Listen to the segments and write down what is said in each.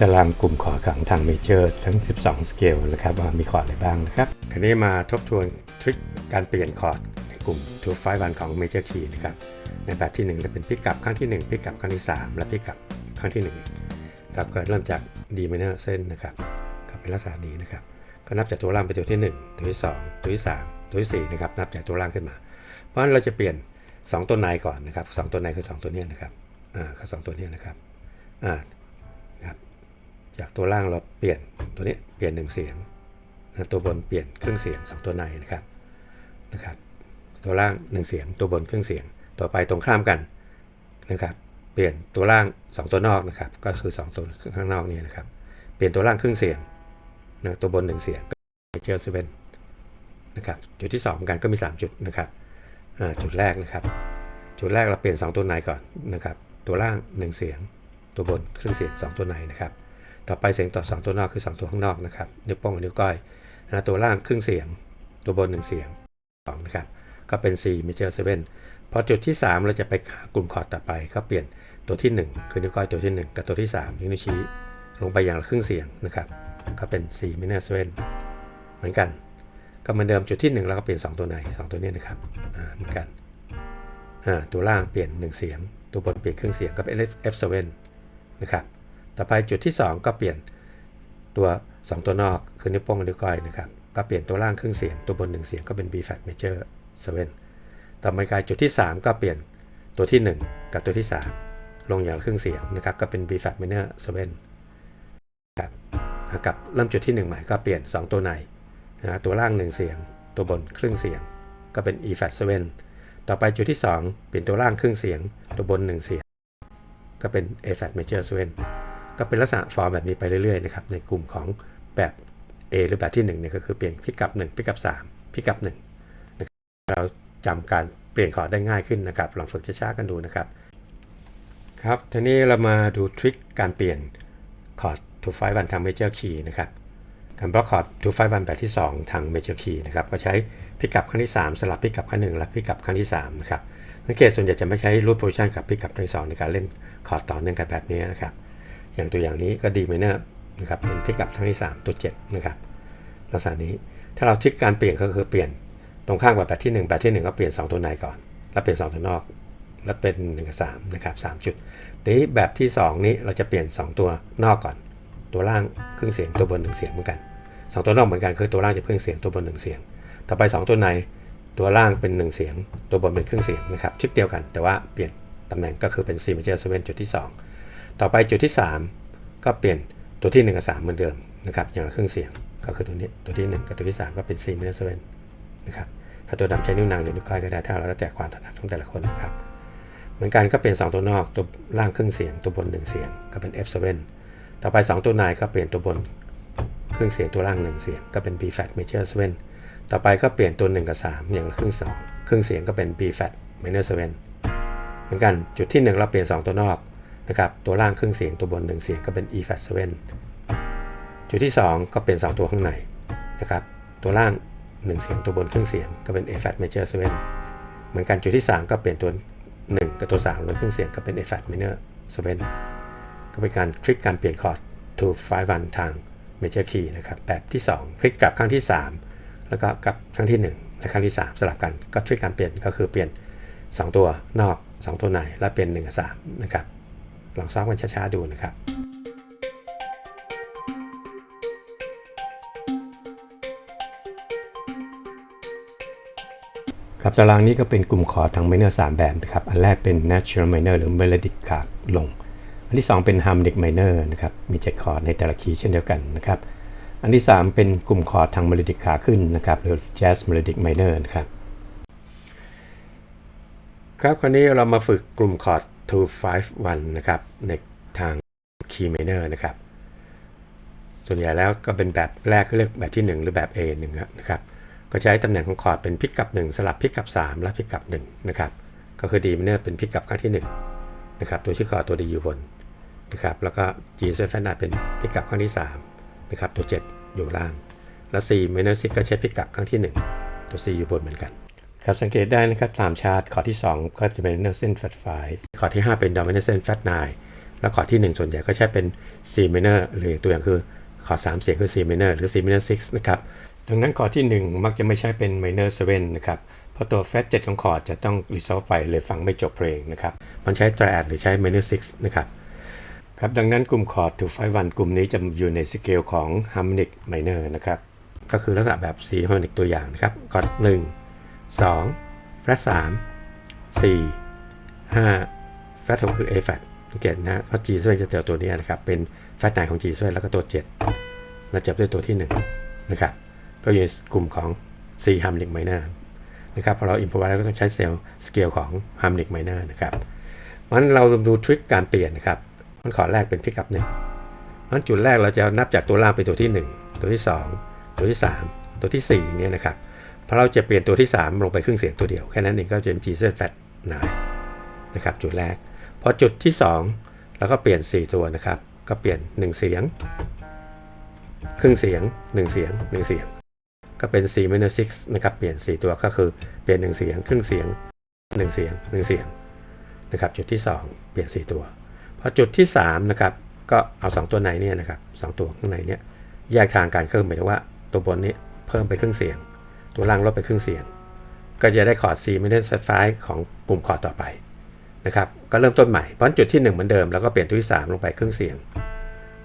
ตารางกลุ่มขอขังทางเมเจอร์ทั้ง 12 สเกลนะครับว่ามีคอร์ดอะไรบ้างนะครับทีนี้มาทบทวนทริคการเปลี่ยนคอร์ดในกลุ่ม2 5 1ของ Major Key นะครับในแบบที่ 1 จะเป็นพิกอัพครั้งที่ 1 พิกอัพครั้งที่ 3 และพิกอัพครั้งที่1ครับก็เริ่มจาก D minor เส้นนะครับก็เป็นลักษณะนี้นะครับก็นับจากตัวล่างไปตัวที่ 1 ตัวที่ 2 ตัวที่ 3 ตัวที่ 4 นะครับนับจากตัวล่างขึ้นมา เพราะฉะนั้นเราจะเปลี่ยน 2 ตัวในก่อนนะครับสองตัวในคือ 2 ตัวนี้นะครับอ่าคือสองตัวนี้นะครับอ่า จากตัวล่างเราเปลี่ยนตัวนี้เปลี่ยนหนึ่งเสียงนะตัวบนเปลี่ยนครึ่งเสียง 2 ตัวในนะครับนะครับ ตัวล่าง 1 เสียง ตัวบนครึ่งเสียง ต่อไปตรงข้ามกันนะครับ เปลี่ยนตัวล่าง 2 ตัวนอกนะครับ ก็คือ 2 ตัวข้างนอกนี้นะครับ เปลี่ยนตัวล่างครึ่งเสียงนะตัวบน 1 เสียงก็เจอเซเว่นนะครับจุดที่2เหมือนกันก็มี 3 จุดนะครับจุดแรกนะครับ จุดแรกเราเปลี่ยน 2 ตัวในก่อนนะครับ ตัวล่าง 1 เสียง ตัวบนครึ่งเสียง 2 ตัวในนะครับ ต่อไปเสียงต่อ 2 ตัวนอกคือ 2 ตัวข้างนอกนะครับ นิ้วโป้งกับนิ้วก้อยนะตัวล่างครึ่งเสียง ตัวบน 1 เสียง2นะครับ ก็เป็น4 major 7พอจุดที่ 3 เราจะไปหากลุ่มคอร์ดต่อไป ก็เปลี่ยนตัวที่ 1 คือนิ้วก้อยตัวที่ 1 กับตัวที่3นิ้วชี้ลงไปอย่างละครึ่งเสียงนะครับ ก็เป็น4 minor 7เหมือนกัน ก็เหมือนเดิมจุดที่ 1 แล้วก็เปลี่ยน 2 ตัวใน2 ตัวนี้นะครับอ่าเหมือนกันอ่าตัวล่างเปลี่ยน 1 เสียง ตัวบนเปลี่ยนครึ่งเสียงก็เป็น F7 นะครับ ต่อไปจุดที่ 2 ก็เปลี่ยนตัว 2 ตัวนอกคือนิ้วโป้งกับนิ้วก้อยนะครับ ก็เปลี่ยนตัวล่างครึ่งเสียง ตัวบน 1 เสียงก็เป็น B flat major 7ต่อไปกายจุดที่ 3 ก็เปลี่ยนตัวที่ 1 กับตัวที่ 3 ลงอย่างครึ่งเสียงนะครับ ก็เป็น B flat minor 7ครับกับเริ่มจุดที่ 1 ใหม่ก็เปลี่ยน 2 ตัวในนะตัวล่าง 1 เสียง ตัวบนครึ่งเสียง ก็เป็น E flat 7ต่อไปจุดที่ 2 เปลี่ยนตัวล่างครึ่งเสียง ตัวบน 1 เสียง ก็เป็น A flat major 7 ก็เป็นลักษณะฟอร์มแบบนี้ไปเรื่อยๆนะครับในกลุ่มของแบบ A หรือแบบที่1เนี่ยก็คือเปลี่ยนพิกัด1พิกัด3พิกัด1นะครับเราจำการเปลี่ยนคอร์ดได้ง่ายขึ้นนะครับลองฝึกช้าๆกันดูนะครับครับทีนี้เรามาดูทริคการเปลี่ยนคอร์ด to 5 1ทาง major key นะครับการบล็อกคอร์ด to 5 1แบบที่ 2 ทาง major key นะครับก็ใช้พิกัดครั้งที่ 3 สลับพิกัดครั้งหนึ่งและพิกัดครั้งที่3นะครับสังเกตส่วนใหญ่จะไม่ใช้ root position กับพิกัดครั้งที่สองในการเล่นคอร์ดต่อเนื่องกันแบบนี้นะครับ อย่างตัวอย่างนี้ก็ดีไมเนอร์นะครับเป็นพิกัดทั้งที่ 3 ตัว 7 นะครับลักษณะนี้ถ้าเราทิกการเปลี่ยนก็คือเปลี่ยนตรงข้างกับแบบที่1แบบที่ 1 ก็เปลี่ยน 2 ตัวในก่อน แล้วเปลี่ยน 2 ตัวนอก แล้วเป็น1กับ3นะครับ3จุดทีนี้แบบที่ 2 นี้เราจะเปลี่ยน 2 ตัวนอกก่อน ตัวล่างครึ่งเสียงตัวบน1เสียงเหมือนกัน 2 ตัวนอกเหมือนกันคือตัวล่างจะครึ่งเสียงตัวบน1เสียง ต่อไป 2 ตัวในตัวล่างเป็น 1 เสียง ตัวบนเป็นครึ่งเสียงนะครับทิกเดียวกัน แต่ว่าเปลี่ยนตำแหน่งก็คือเป็น C major 7จุดที่ 2 ต่อไปจุดที่ 3 ก็เปลี่ยนตัวที่ 1 กับ 3 เหมือนเดิมนะครับอย่างละครึ่องเสียงก็คือตัวนี้ตัวที่ 1 กับตัวที่ 3 ก็เป็น C minor 7นะครับถ้าตัวดำใช้นิ้วนางหรือนิ้วก้อยก็ได้ถ้าเราแล้วแต่ความถนัดของแต่ละคนนะครับเหมือนกันก็เปลี่ยน2 ตัวนอกตัวล่างครึ่งเสียง ตัวบน 1 เสียงก็เป็น F7 ต่อไป 2 ตัวในก็เปลี่ยนตัวบนครึ่งเสียงตัวล่าง 1 เสียงก็เป็น B flat major 7ต่อไปก็เปลี่ยนตัว 1 กับ 3 อย่างละครึ่งสองครึ่งเสียงก็เป็น B flat minor 7เหมือนกันจุดที่ 1 เราเปลี่ยน 2 ตัวนอก นะครับตัวล่างครึ่งเสียงตัวบน 1 เสียงก็เป็น E flat 7จุดที่ 2 ก็เปลี่ยน2 ตัวข้างในนะครับตัวล่าง 1 เสียงตัวบนครึ่งเสียงก็เป็น A flat major 7เหมือนกันจุดที่ 3 ก็เปลี่ยนตัว 1 กับตัว3ลดครึ่งเสียงก็เป็น A flat minor 7ก็เป็นการทริคการเปลี่ยนคอร์ด to 5 1ทาง major key นะครับแบบที่2พลิกกลับครั้งที่ 3 แล้วก็กลับครั้งที่ 1 และครั้งที่ 3 สลับกันก็ทริคการเปลี่ยนก็คือเปลี่ยน 2 ตัวนอก 2 ตัวในและเปลี่ยน1กับ3นะครับ ลองซ้อมกันช้าๆดูนะครับครับตารางนี้ก็เป็นกลุ่มคอร์ดทาง minor 3แบบนะครับ อันแรกเป็น natural minor หรือ melodic ขาลง อันที่ 2 เป็น harmonic minor นะครับ มี7คอร์ดในแต่ละคีย์เช่นเดียวกันนะครับ อันที่ 3 เป็นกลุ่มคอร์ดทาง melodic ขาขึ้นนะครับ หรือ jazz melodic minor นะครับ ครับคราวนี้เรามาฝึกกลุ่มคอร์ด 2 5 1 นะครับ ในทาง key minor นะครับ ส่วนใหญ่แล้วก็เป็นแบบแรกก็เรียกแบบที่ 1 หรือแบบ A 1 นะครับ ก็ใช้ตำแหน่งของคอร์ดเป็นพิกกับ 1 สลับพิกกับ 3 และพิกกับ 1 นะครับ ก็คือ D minor เป็นพิกกับครั้งที่ 1 นะครับ ตัวชื่อคอร์ดตัว D อยู่บนนะครับ แล้วก็ G 7 flat เป็นพิกกับครั้งที่ 3 นะครับ ตัว 7 อยู่ล่าง แล้ว C minor 6ก็ใช้พิกกับครั้งที่ 1 ตัว C อยู่บนเหมือนกัน ครับสังเกตได้นะครับตามชาร์ตคอที่ 2 ก็จะเป็น minor เส้น flat 5คอที่ 5 เป็น dominant เส้น flat 9 แล้วคอที่ 1 ส่วนใหญ่ก็ใช้เป็น C minor หรือตัวอย่างคือคอ3เสียงคือ C minor หรือ C minor 6นะครับดังนั้นคอที่ 1 มักจะไม่ใช่เป็น minor 7นะครับเพราะตัว flat 7ของคอร์ดจะต้อง resolve ไปเลยฟังไม่จบเพลงนะครับมันใช้ triad หรือใช้ minor 6นะครับครับดังนั้นกลุ่มคอร์ด to 5 1กลุ่มนี้จะอยู่ในสเกลของ harmonic minor นะครับก็คือลักษณะแบบ C harmonic ตัวอย่างนะครับคอร์ด1 2 flat 3 4 5 flat 6คือ A flat สังเกตนะเพราะ G ช่วยจะเจอตัวนี้นะครับ เป็น flat 9ของ G ช่วยแล้วก็ตัว7แล้วจับด้วยตัวที่ 1 นะครับ ก็อยู่ในกลุ่มของ C harmonic minor นะครับพอเรา improvise แล้วก็ต้องใช้เซลล์สเกลของ harmonic minor นะครับมันเราดูทริคการเปลี่ยนนะครับมันขอแรกเป็นพิกับหนึ่งมันจุดแรกเราจะนับจากตัวล่างไปตัวที่ 1 ตัวที่ 2 ตัวที่ 3 ตัวที่4เนี่ยนะครับ เพราะเราจะเปลี่ยนตัวที่ 3 ลงไปครึ่งเสียงตัวเดียว แค่นั้นเองก็จะเป็น G เส้นแฟตนายนะครับจุดแรก พอจุดที่ 2 แล้วก็เปลี่ยน 4 ตัวนะครับ ก็เปลี่ยน 1 เสียง ครึ่งเสียง 1 เสียง 1 เสียง ก็เป็น C minor 6นะครับ เปลี่ยน 4 ตัวก็คือเปลี่ยน 1 เสียง ครึ่งเสียง 1 เสียง 1 เสียงนะครับ จุดที่ 2 เปลี่ยน 4 ตัว พอจุดที่3นะครับ ก็เอา 2 ตัวในเนี่ยนะครับสตัวข้างในเนี่ยแยกทางการเครื่อหมายถึงว่าตัวบนนี้เพิ่มไปครึ่งเสียง ตัวล่างลดไปครึ่งเสียง ก็จะได้คอร์ด C minor 5ของกลุ่มคอร์ดต่อไปนะครับก็เริ่มต้นใหม่เพราะจุดที่1เหมือนเดิมแล้วก็เปลี่ยนตัวที่ 3 ลงไปครึ่งเสียง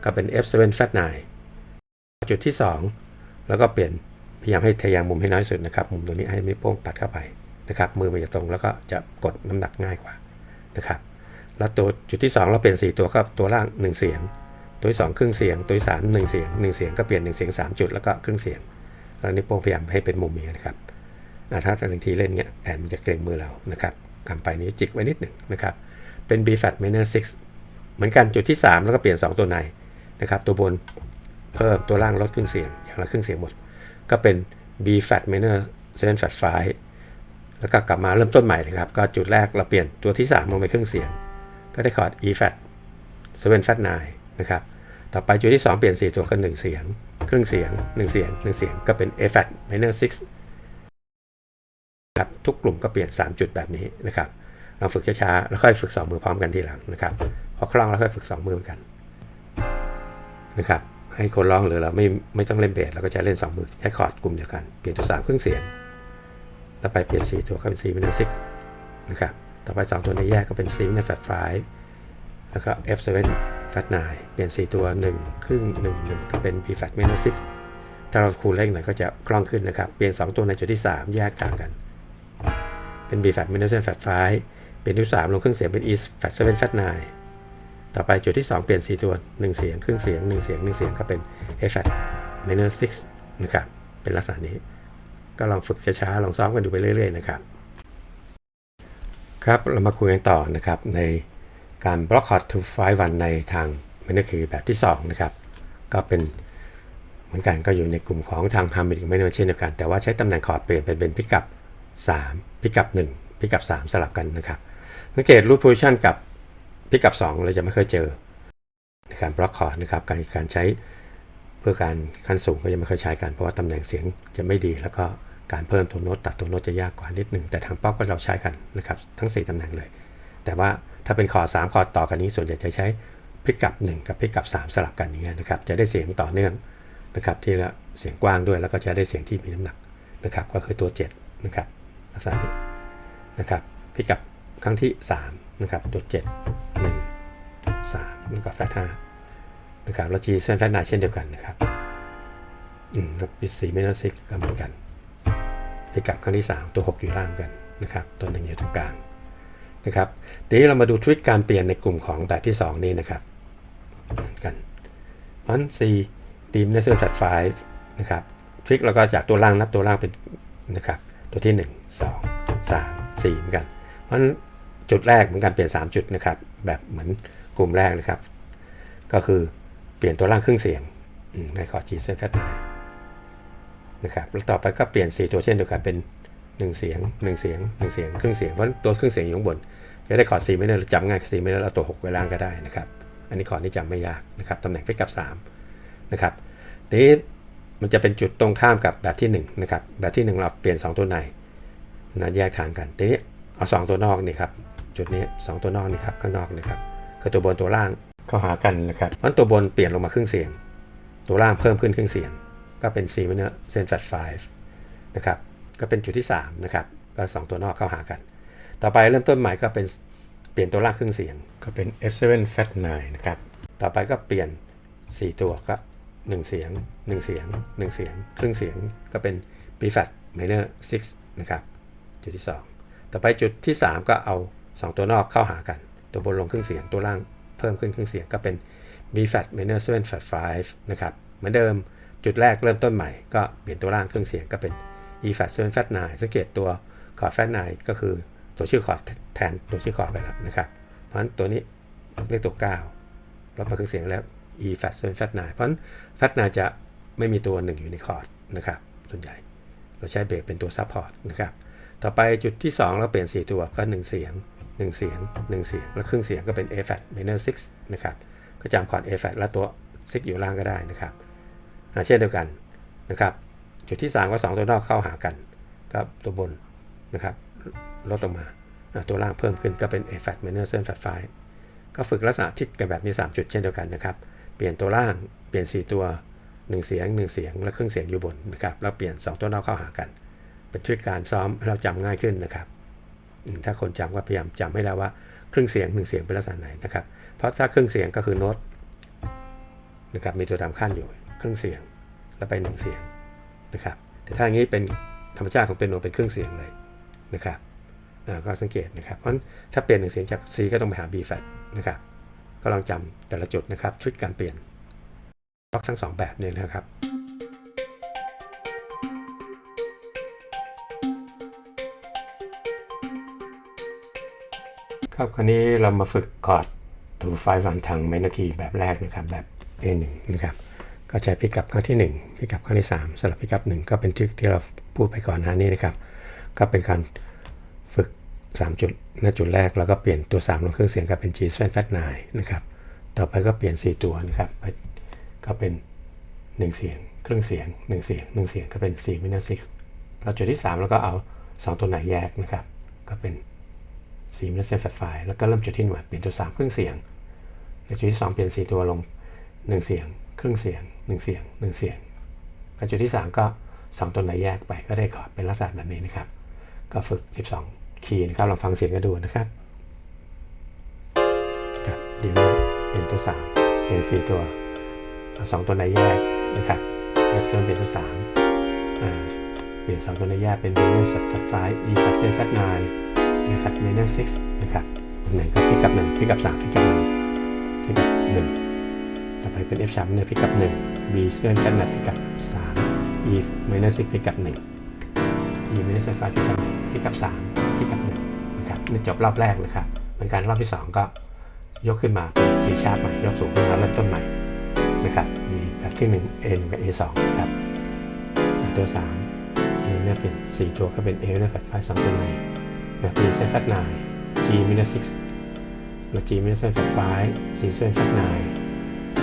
ก็เป็น F7 flat 9จุดที่ 2 แล้วก็เปลี่ยนพยายามให้ทะยานมุมให้น้อยสุดนะครับมุมตรงนี้ให้นิ้วโป้งปัดเข้าไปนะครับมือมันจะตรงแล้วก็จะกดน้ำหนักง่ายกว่านะครับแล้วตัวจุดที่ 2 เราเปลี่ยน 4 ตัวก็ตัวล่าง 1 เสียง ตัวที่ 2 ครึ่งเสียง ตัวที่3 1 เสียง 1 เสียงก็เปลี่ยน 1 เสียง 3 จุดแล้วก็ครึ่งเสียง แล้วนิ้โป้งพยายามให้เป็นมุมนี้นะครับอ่าถ้าบางทีเล่นเงี้ยแอนมันจะเกรงมือเรานะครับกำไปนี้จิกไว้นิดหนึ่งนะครับ เป็น B flat minor 6 เหมือนกันจุดที่ 3 แล้วก็เปลี่ยน 2 ตัวในนะครับ ตัวบนเพิ่มตัวล่างลดครึ่งเสียง อย่างละครึ่งเสียงหมด ก็เป็น B flat minor 7 flat 5แล้วก็กลับมาเริ่มต้นใหม่นะครับ ก็จุดแรกเราเปลี่ยนตัวที่ 3 ลงไปครึ่งเสียง ก็ได้คอร์ด E flat 7 flat 9นะครับ ต่อไปจุดที่ 2 เปลี่ยน 4 ตัวก็1เสียง ครึ่งเสียง 1 เสียง 1 เสียงก็เป็น A flat minor 6ครับทุกกลุ่มก็เปลี่ยน 3 จุดแบบนี้นะครับเราฝึกช้าๆแล้วค่อยฝึก 2 มือพร้อมกันทีหลังนะครับพอคล่องแล้วค่อยฝึก 2 มือเหมือนกันนะครับให้คนร้องหรือเราไม่ไม่ต้องเล่นเบสเราก็จะเล่น 2 มือใช้คอร์ดกลุ่มเดียวกันเปลี่ยนตัว3ครึ่งเสียงแล้วไปเปลี่ยน 4 ตัวก็เป็น C minor 6นะครับต่อไป 2 ตัวในแยกก็เป็น C minor flat 5แล้วก็ F7 flat 9เปลี่ยน 4 ตัว 1 ครึ่ง 1 1 ก็เป็น B flat minor 6ถ้าเราคูณเลขหน่อยก็จะคล่องขึ้นนะครับ เปลี่ยน 2 ตัวในจุดที่ 3 แยกทางกัน เป็น B f a t minor 7 f a t 5เปลี่ยนที่3ลงครึ่งเสียงเป็น E f a t 7 f a t 9ต่อไปจุดที่ 2 เปลี่ยน 4 ตัว 1 เสียง ครึ่งเสียง 1 เสียง 1 เสียงก็เป็น A f a t minor 6นะครับ เป็นลักษณะนี้ ก็ลองฝึกช้าๆ ลองซ้อมกันดูไปเรื่อยๆ นะครับ ครับ เรามาคุยกันต่อนะครับใน การบล็อกคอร์ด to 5 1ในทาง minor key แบบที่ 2 นะครับ ก็เป็นเหมือนกันก็อยู่ในกลุ่มของทาง harmonic minor เช่นเดียวกัน แต่ว่าใช้ตำแหน่งคอร์ดเปลี่ยนเป็นเป็นพิกับ 3 พิกับ 1 พิกับ 3 สลับกันนะครับ สังเกต root position กับพิกับ 2 เราจะไม่เคยเจอในการบล็อกคอร์ดนะครับการการใช้เพื่อการขั้นสูงก็จะไม่เคยใช้กันเพราะว่าตำแหน่งเสียงจะไม่ดี แล้วก็การเพิ่มตัวโน้ตตัดตัวโน้ตจะยากกว่านิดหนึ่งแต่ทางป๊อปก็เราใช้กันนะครับทั้ง 4ตำแหน่งเลย แต่ว่า ถ้าเป็นคอ3คอต่อกันนี้ส่วนใหญ่จะใช้พิกับ 1 กับพิกับ 3 สลับกันอย่างเงี้ยนะครับ จะได้เสียงต่อเนื่องนะครับ ที่ละเสียงกว้างด้วยแล้วก็จะได้เสียงที่มีน้ำหนักนะครับ ก็คือตัว7นะครับลักษณะนี้นะครับพิกับครั้งที่3นะครับตัว7 1 3แล้วก็แฟลต5นะครับแล้ว G เส้นแฟลต9เช่นเดียวกันนะครับอืมแล้วปีสีไม่น่าซิกก็เหมือนกันพิกับครั้งที่ 3 ตัว 6 อยู่ล่างกันนะครับตัวหนึ่งอยู่ตรงกลาง นะครับทีนี้เรามาดูทริคการเปลี่ยนในกลุ่มของแบบที่ 2 นี้นะครับเหมือนกันเพราะ C D minor 7 flat 5นะครับทริคเราก็จากตัวล่างนับตัวล่างเป็นนะครับตัวที่ 1 2 3 4เหมือนกัน เพราะฉะนั้นจุดแรกเหมือนกันเปลี่ยน 3 จุดนะครับแบบเหมือนกลุ่มแรกนะครับ ก็คือเปลี่ยนตัวล่างครึ่งเสียงในคอร์ด G เส้นแฟตนะครับแล้วต่อไปก็เปลี่ยน 4 ตัวเช่นเดียวกันเป็น 1 เสียง 1 เสียง 1 เสียงครึ่งเสียงเพราะตัวครึ่งเสียงอยู่ข้างบน จะได้คอร์ด C ไม่ได้จำง่าย C ไม่ได้เราตัว 6 ไว้ล่างก็ได้นะครับ อันนี้คอร์ดนี้จำไม่ยากนะครับตำแหน่งพิกับ 3 นะครับทีนี้มันจะเป็นจุดตรงข้ามกับแบบที่1นะครับแบบที่ 1 เราเปลี่ยน 2 ตัวในนะแยกทางกันทีนี้เอา 2 ตัวนอกนี่ครับจุดนี้ 2 ตัวนอกนี่ครับข้างนอกนี่ครับคือตัวบนตัวล่างเข้าหากันนะครับเพราะฉะนั้นตัวบนเปลี่ยนลงมาครึ่งเสียง ตัวล่างเพิ่มขึ้นครึ่งเสียง ก็เป็น C minor เซน flat 5นะครับ ก็เป็นจุดที่3นะครับก็2 ตัวนอกเข้าหากัน ต่อไปเริ่มต้นใหม่ก็เป็นเปลี่ยนตัวล่างครึ่งเสียงก็เป็น F7 flat 9นะครับต่อไปก็เปลี่ยน 4 ตัวก็1เสียง 1 เสียง 1 เสียง ครึ่งเสียงก็เป็น B flat minor 6นะครับจุดที่ 2 ต่อไปจุดที่ 3 ก็เอา 2 ตัวนอกเข้าหากัน ตัวบนลงครึ่งเสียงตัวล่างเพิ่มขึ้นครึ่งเสียงก็เป็น B flat minor 7 flat 5นะครับเหมือนเดิมจุดแรกเริ่มต้นใหม่ก็เปลี่ยนตัวล่างครึ่งเสียงก็เป็น E flat 7 flat 9 สังเกตตัวคอร์ด flat 9 ก็คือตัวชื่อคอร์ดแทนตัวชื่อคอร์ดไปแล้วนะครับ เพราะฉะนั้นตัวนี้เรียกตัว 9ลดมาครึ่งเสียงแล้ว E flat 7 flat 9 เพราะฉะนั้น flat 9 จะไม่มีตัว 1 อยู่ในคอร์ดนะครับ ส่วนใหญ่เราใช้เบรกเป็นตัวซัพพอร์ตนะครับ ต่อไปจุดที่ 2 เราเปลี่ยน 4 ตัวก็ 1 เสียง 1 เสียง 1 เสียง แล้วครึ่งเสียงก็เป็น A flat minor 6นะครับ ก็จำคอร์ด A flat แล้วตัว 6 อยู่ล่างก็ได้นะครับเช่นเดียวกันนะครับ จุดที่ 3ก็2ตัวนอกเข้าหากันกับตัวบนนะครับลดลงมาตัวล่างเพิ่มขึ้นก็เป็น A flat minor 7 flat 5ก็ฝึกลักษณะทิศกันแบบนี้ 3 จุดเช่นเดียวกันนะครับ เปลี่ยนตัวล่างเปลี่ยน 4 ตัว 1 เสียง 1 เสียง และครึ่งเสียงอยู่บนนะครับแล้วเปลี่ยน 2 ตัวนอกเข้าหากัน เป็นทริคการซ้อมให้เราจำง่ายขึ้นนะครับ ถ้าคนจำก็พยายามจำให้ได้ว่าครึ่งเสียง 1 เสียงเป็นลักษณะไหนนะครับ เพราะถ้าครึ่งเสียงก็คือโน้ตนะครับมีตัวตามขั้นอยู่ครึ่งเสียงแล้วไป 1 เสียง นะครับแต่ถ้าอย่างนี้เป็นธรรมชาติของเป็นโนเป็นครึ่งเสียงเลยนะครับก็สังเกตนะครับเพราะฉะนั้นถ้าเปลี่ยนหนึ่งเสียงจาก C ก็ต้องไปหา B flat นะครับก็ลองจำแต่ละจุดนะครับทริคการเปลี่ยนล็อกทั้งสองแบบเนี่ยนะครับครับคราวนี้เรามาฝึกคอร์ดถูไฟวันทางไมโนคีแบบแรกนะครับแบบ A1 นะครับ ก็ใช้พิกัดครั้งที่ 1 พิกัดครั้งที่ 3สำหรับพิกัด1ก็เป็นทริคที่เราพูดไปก่อนหน้านี้นะครับ ก็เป็นการฝึก 3 จุดณจุดแรกแล้วก็เปลี่ยนตัว 3 ลงเครื่องเสียงก็เป็น G s t r a n Fat 9นะครับ ต่อไปก็เปลี่ยน 4 ตัวนะครับไปก็เป็น 1 เสียงครึ่งเสียง 1 เสียง 1 เสียงก็เป็น4 minor 6เราจุดที่ 3 แล้วก็เอา 2 ตัวไหนแยกนะครับ ก็เป็น4 minor 7 fat 5แล้วก็เริ่มจุดที่หน่วยเปลี่ยนตัว 3 ครึ่งเสียงแล้วจุดที่ 2 เปลี่ยน 4 ตัวลง 1 เสียง ครึ่งเสียง 1 เสียง 1 เสียงแล้วจุดที่ 3 ก็ 2 ตัวไหนแยกไปก็ได้คอร์ดเป็นลักษณะแบบนี้นะครับ ก็ฝึก 12 คีย์นะครับลองฟังเสียงกันดูนะครับครับเดี๋ยวเปลี่ยนตัว 3 เปลี่ยน4 ตัวเอา2ตัวในแยกนะครับแยกส่วนเปลี่ยนตัว3อ่าเปลี่ยน2ตัวในแยกเป็น minor flat flat 5 e flat 7 flat 9 a flat minor 6นะครับตำแหน่งก็พลิกกับ1พลิกกับ3พลิกกับ1พลิกกับ1ต่อ ไปเป็น F sharp minor พลิกกับ1 B เชื่อมกันหนัดพลิกกับ3 E minor 6พิกกับ1 E minor 7 5พิกกับ1พิกกับ3พิกับ1นะครับนี่จบรอบแรกนะครับเหมือนกันรอบที่2ก็ยกขึ้นมาเป็น C sharp ใหม่ยกสูงขึ้นมาเริ่มต้นใหม่นะครับมีแบบที่ 1 A 1กับ A 2นะครับตัว 3 A เนี่ยเปลี่ยน4 ตัวก็เป็น A เนี่ยแฟตไฟ2ตัวในแบบ B เซนแฟต9 G minus 6แล้ว G minus 7 fat 5 C เซนแฟต9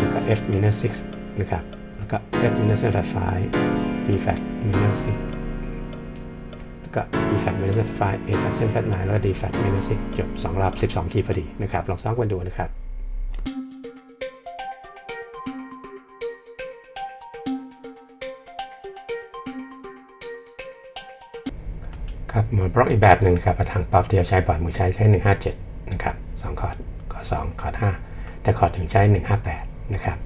แล้วก็ F minus 6นะครับ แล้วก็ F minus 7 fat 5 B fat minus 6แล้วก็ E fat minus 7 fat 5 A fat 7 fat 9แล้วก็ D fat minus 6จบ2รอบ12 คีย์พอดีนะครับ ลองซ้อมกันดูนะครับครับมาบล็อกอีกแบบหนึ่งครับทางป๊อปที่เราใช้บ่อยมือใช้ใช้ 157 นะครับ2คอร์ดคอร์ด2คอร์ด5แต่คอร์ดถึงใช้ 158 นะครับ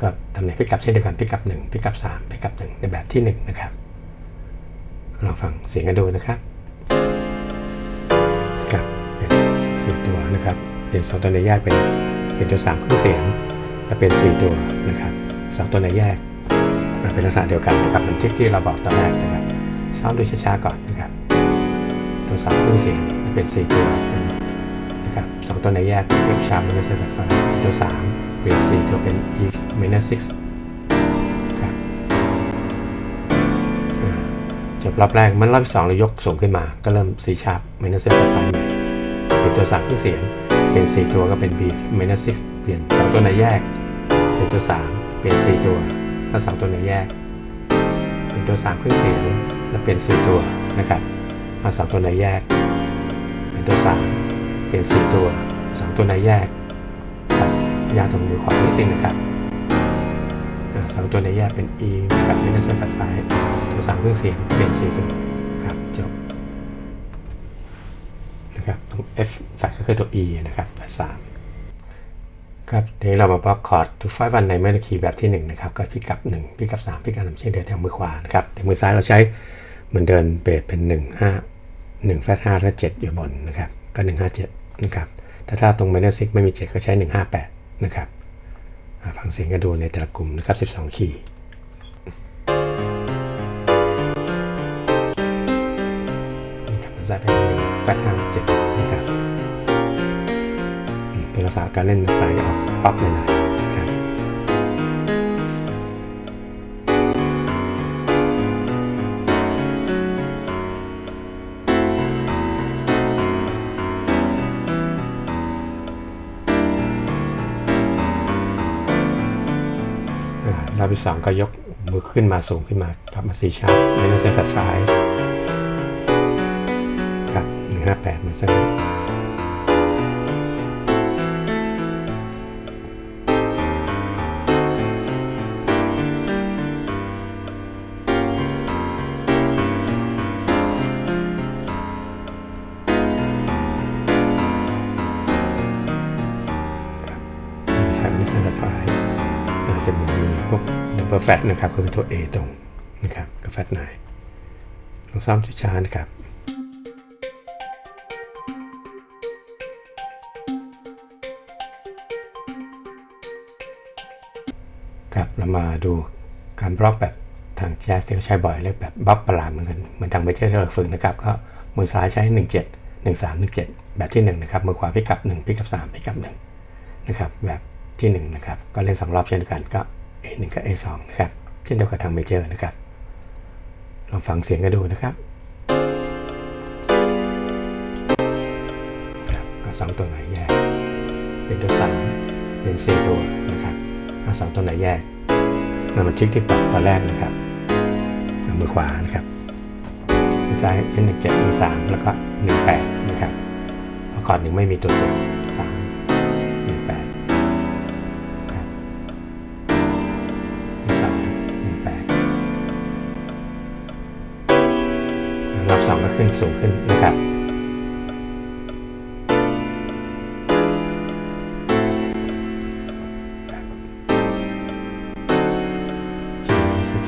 ก็ตำแหน่งพิกัดเช่นเดียวกันพิกัด1พิกัด3พิกัด1ในแบบที่1นะครับลองฟังเสียงกันดูนะครับกับเป็นสี่ตัวนะครับเป็นสองตัวในแยกเป็นเป็นตัว3เครื่องเสียงและเป็น4ตัวนะครับสองตัวในแยกมาเป็นลักษณะเดียวกันนะครับเหมือนที่ที่เราบอกตอนแรกนะครับซ้อมดูช้าๆก่อนนะครับ ตัวสามเครื่งเสียงเป็น4ตัวนะครับสองตัวในแยก F sharp minor 7 flat 5ตัว3 เป็น4ตัวเป็น E minor 6ครับจบรอบแรกมันรอบที่สองเรายกสูงขึ้นมา ก็เริ่ม C sharp minor 7 flat 5ใหม่เป็นตัว3เครื่องเสียงเป็น4 ตัวก็เป็น B minor 6เปลี่ยน 2 ตัวในแยก เป็นตัว 3 เปลี่ยน 4 ตัว แล้ว 2 ตัวในแยก เป็นตัว3เครื่องเสียงแล้วเปลี่ยน 4 ตัวนะครับเอา2ตัวในแยก เป็นตัว 3 เปลี่ยน 4 ตัว 2 ตัวในแยก ยาวตรงมือขวานิดนึงนะครับสองตัวในแยกเป็น E กับ minus 1 flat 5ตัวสามเครื่องเสียงเปลี่ยนสีตัวครับจบนะครับตรง F flat ก็คือตัว E นะครับภาษามครับทีนี้เรามาบล็อกคอร์ดทุกไฟวันในเมโลคีย์แบบที่1นะครับก็พิกับ 1 พิกับ 3 พิกับ3เช่นเดิมทางมือขวานะครับแต่มือซ้ายเราใช้เหมือนเดินเบสเป็น 1 5 1 flat 5และ7อยู่บนนะครับก็ 157นะครับถ้าถ้าตรง minor 6ไม่มี 7 ก็ใช้ 158 นะครับฟังเสียงกันดูในแต่ละกลุ่มนะครับ 12 คีย์นะครับมันจะเป็น1 flat 5 7นะครับเป็นลักษณะการเล่นสไตล์ออกปั๊บหน่อยารอที่สองก็ยกมือขึ้นมาสูงขึ้นมากลับมาสี่ชาร์ปไม่ต้องใช้แฟลชไฟครับหนึ่งห้าแปดมันสัก แฟตนะครับก็คือตัว A ตรงนะครับกับแฟตไนลองซ้อมช้าๆนะครับครับเรามาดูการบล็อกแบบทางแจ๊สที่เขาใช้บ่อยเรียกแบบบล็อกประหลาดเหมือนกันเหมือนทางเบเจอร์ที่เราฝึกนะครับก็มือซ้ายใช้ 17 13 17 แบบที่ 1 นะครับ มือขวาพิกับ 1 พิกับ 3 พิกับ 1 นะครับ แบบที่ 1 นะครับ ก็เล่น 2 รอบเช่นกันก็ A1 กับ A2 นะครับ เช่นเดียวกับทางเมเจอร์นะครับ ลองฟังเสียงกันดูนะครับครับก็สองตัวไหนแยก เป็นตัว3เป็น 4 ตัวนะครับเอาสองตัวไหนแยกนำมาชิกที่ปรับตอนแรกนะครับมือขวานะครับมือซ้ายเช่น1 7มือ3แล้วก็1 8นะครับเพราะคอร์ดหนึ่งไม่มีตัว7 3 ขึ้นสูงขึ้นนะครับ G six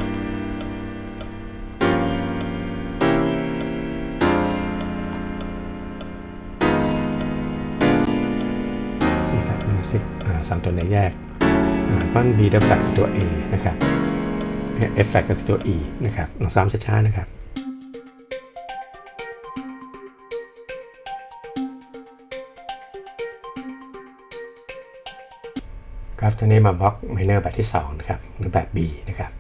มีแฟกมิวสิกสองตัวไหนแยกอ่าเพราะบีดับแฟกคือตัว A นะครับเอฟแฟกก็คือตัว E นะครับลองซ้อมช้าๆนะครับ ครับทีนี้มาบล็อกไมเนอร์แบบที่ 2 นะครับ หรือแบบ B นะครับ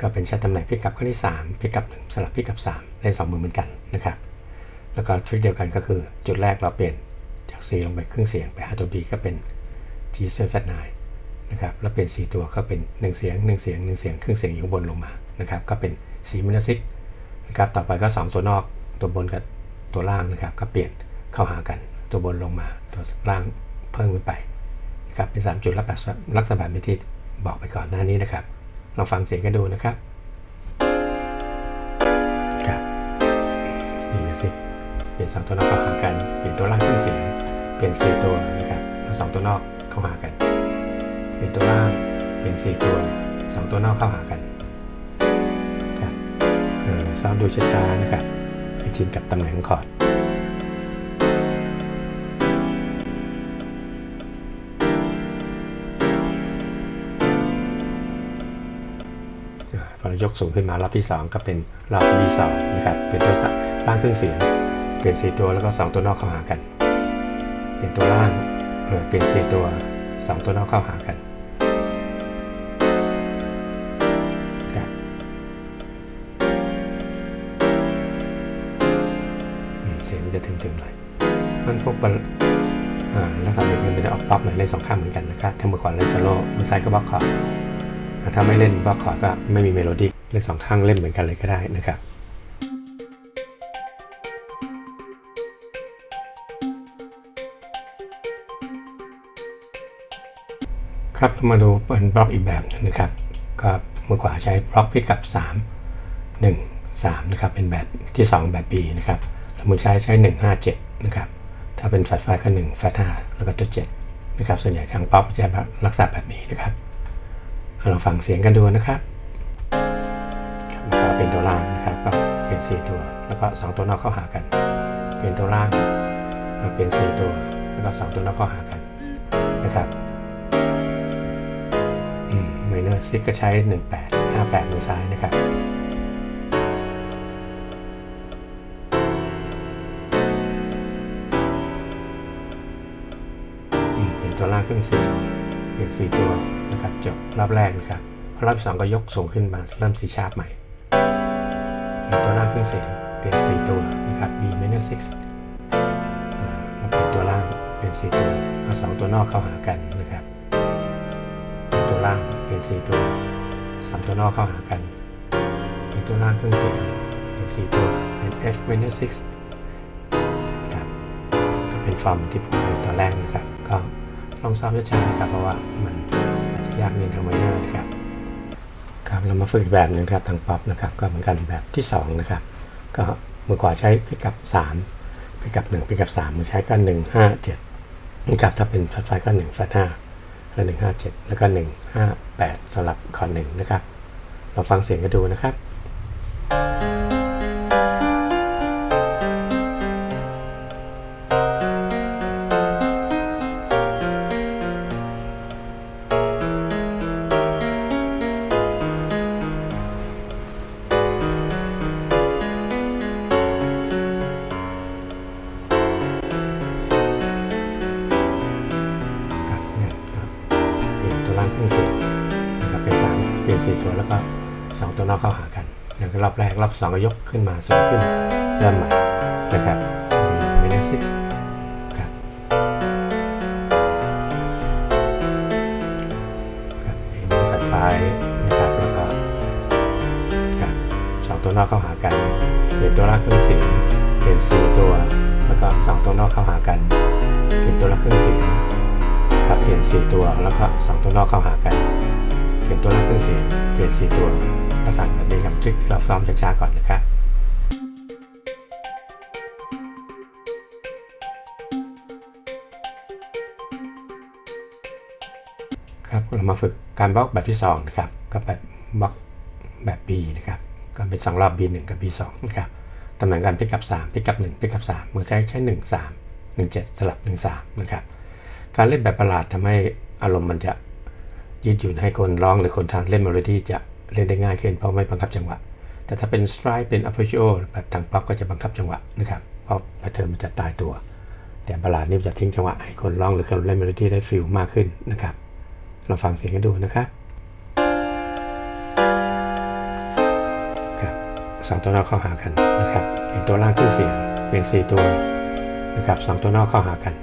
ก็เป็นใช้ตำแหน่งพิกับข้อที่ 3 พิกับ 1 สลับพิกับ 3 เล่น 2 มือเหมือนกันนะครับ แล้วก็ทริคเดียวกันก็คือจุดแรกเราเปลี่ยนจาก C ลงไปครึ่งเสียงไปหาตัว B ก็เป็น G 7 Flat 9นนะครับ แล้วเปลี่ยน 4 ตัวก็เป็น 1 เสียง 1 เสียง 1 เสียง ครึ่งเสียงอยู่บนลงมานะครับ ก็เป็น C minor 6นะครับ ต่อไปก็ 2 ตัวนอกตัวบนกับตัวล่างนะครับ ก็เปลี่ยนเข้าหากันตัวบนลงมาตัวล่างเพิ่มขึ้นไป นะครับเป็น 3 จุดลักษณะลักษณะแบบที่บอกไปก่อนหน้านี้นะครับ ลองฟังเสียงกันดูนะครับครับสี่สิบเปลี่ยนสองตัวนอกเข้าหากัน เปลี่ยนตัวล่างขึ้นเสียง เปลี่ยนสี่ตัวนะครับแล้วสองตัวนอกเข้าหากัน เปลี่ยนตัวล่าง เปลี่ยนสี่ตัวสองตัวนอกเข้าหากันครับเออซ้อมดูช้าๆนะครับให้ชินกับตำแหน่งคอร์ด เรายกสูงขึ้นมารอบที่ 2 ก็เป็นรอบ B2 นะครับเป็นตัวล่างครึ่งเสียงเปลี่ยน 4 ตัวแล้วก็ 2 ตัวนอกเข้าหากัน เปลี่ยนตัวล่างเออเปลี่ยน 4 ตัว 2 ตัวนอกเข้าหากันเสียงมันจะถึงๆหน่อยมันพวกลักษณะหนึ่งมันเป็นออกป๊อปหน่อยเล่นสองข้างเหมือนกันนะครับถ้ามือขวาเล่นโซโล่มือซ้ายก็บล็อกคอ ถ้าไม่เล่นบล็อกคอร์ดก็ไม่มีเมโลดี้เล่นสองข้างเล่นเหมือนกันเลยก็ได้นะครับครับมาดูเป็นบล็อกอีกแบบหนึงนะครับก็มือขวาใช้บล็อกพิกับ 3 1 3นะครับเป็นแบบที่ 2 แบบ B นะครับแล้วมือใช้ใช้ 1 5 7นะครับถ้าเป็นแฟลชไฟก็1แฟลช5แล้วก็ตัว7นะครับส่วนใหญ่ทางป๊อปจะรักษาแบบนี้นะครับ เราฟังเสียงกันดูนะครับครับแล้วก็เป็นตัวล่างนะครับก็เป็น 4 ตัว แล้วก็ 2 ตัวนอกเข้าหากัน เป็นตัวล่างเป็น 4 ตัว แล้วก็ 2 ตัวนอกเข้าหากันนะครับอืมเมเนอร์ซิกก็ใช้ 18 58มือซ้ายนะครับอืมเป็นตัวล่างเครื่องเสียงเป็นสี่ตัว นะครับจบรอบแรกนะครับพอรอบที่สองก็ยกสูงขึ้นมาเริ่มซีชาร์ปใหม่เป็นตัวล่างเครื่องเสียงเปลี่ยนสี่ตัวนะครับ B minor six อ่าแล้วเปลี่ยนตัวล่างเป็นสี่ตัวเอาสองตัวนอกเข้าหากันนะครับเป็นตัวล่างเป็นสี่ตัวสามตัวนอกเข้าหากันเป็นตัวล่างเครื่องเสียงเป็นสี่ตัวเป็น F minor six ครับก็เป็นฟอร์มที่ผมเห็นตอนแรกนะครับ ก็ลองซ้อมช้าๆนะครับเพราะว่ามัน ยากนินทรมนนะครับครับเรามาฝึกแบบหนึ่งครับทางป๊อปนะครับก็เหมือนกันแบบที่สองนะครับก็มือขวาใช้พิกับ 3พิกับ 1พิกับ3มือใช้ก็1 5 7นะครับถ้าเป็นฟัดไฟก็1ฟัด5แล้ว1 5 7 แล้วก็ 1 5 8สำหรับคอร์ด1นะครับเราฟังเสียงกันดูนะครับ สองก็ยกขึ้นมาสูงขึ้นเริ่มใหม่นะครับมี minor six ครับครับมีมือไฟฟ้านะครับแล้วก็ครับสองตัวนอกเข้าหากันเปลี่ยนตัวล่างเครื่องเสียงเปลี่ยนสี่ตัวแล้วก็สองตัวนอกเข้าหากันเปลี่ยนตัวล่างเครื่องเสียงครับเปลี่ยน4ตัวแล้วก็2ตัวนอกเข้าหากันเปลี่ยนตัวแรกเครื่องเสียงเปลี่ยน4ตัว ประสานแบบนี้กับทริคที่เราซ้อมช้าๆก่อนนะครับครับเรามาฝึกการบล็อกแบบที่2นะครับก็แบบบล็อกแบบ B นะครับก็เป็น2รอบ B1 กับ B2 นะครับตำแหน่งการพิกับ 3พิกับ 1พิกับ 3 มือใช้ใช้ 1 3 1 7 สลับ 1 3 นะครับ การเล่นแบบประหลาดทำให้อารมณ์มันจะยืดหยุ่นให้คนร้องหรือคนทางเล่นเมโลดี้จะ เล่นได้ง่ายขึ้นเพราะไม่บังคับจังหวะ แต่ถ้าเป็นสไตร์เป็นอัพโ o แบบทางป๊อปก็จะบังคับจังหวะนะครับเพราะแพทเทิร์นมันจะตายตัว แต่บัลาดนี่จะทิ้งจังหวะให้คนร้องหรือคนเล่นเมโลดี้ได้ฟิลมากขึ้นนะครับเราฟังเสียงกันดูนะครับครับสองตัวนอกเข้าหากันนะครับเป็นตัวล่างขึ้นเสียงเป็นสี่ตัวนะครับสองตัวนอกเข้าหากัน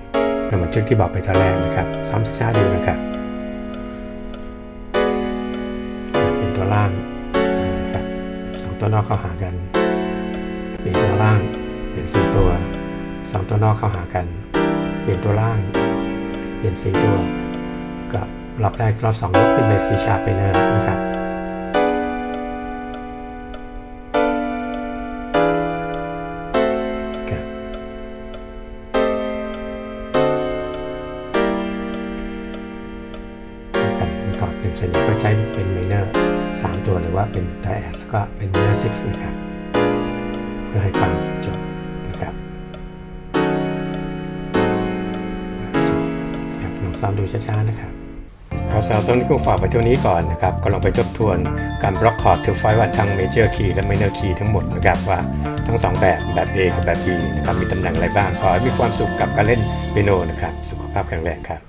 เป็นบันทึกที่บอกไปตอนแรกนะครับซ้อมช้าๆดูนะครับ ตัวนอกเข้าหากันเปลี่ยนตัวล่างเป็นสี่ตัวสองตัวนอกเข้าหากันเปลี่ยนตัวล่างเปลี่ยนสี่ตัวก็รอบแรกรอบสองยกขึ้นไปสีชาร์ปไปเนอร์นะครับ สำหรับตอนนี้คงฝากไปเท่านี้ก่อนนะครับ ก็ลองไปทบทวนการบล็อกคอร์ดทูไฟวันทั้งเมเจอร์คีย์และไมเนอร์คีย์ทั้งหมดนะครับว่าทั้งสองแบบแบบ A กับแบบ B นะครับมีตำแหน่งอะไรบ้างขอให้มีความสุขกับการเล่นเปียโนนะครับสุขภาพแข็งแรงครับ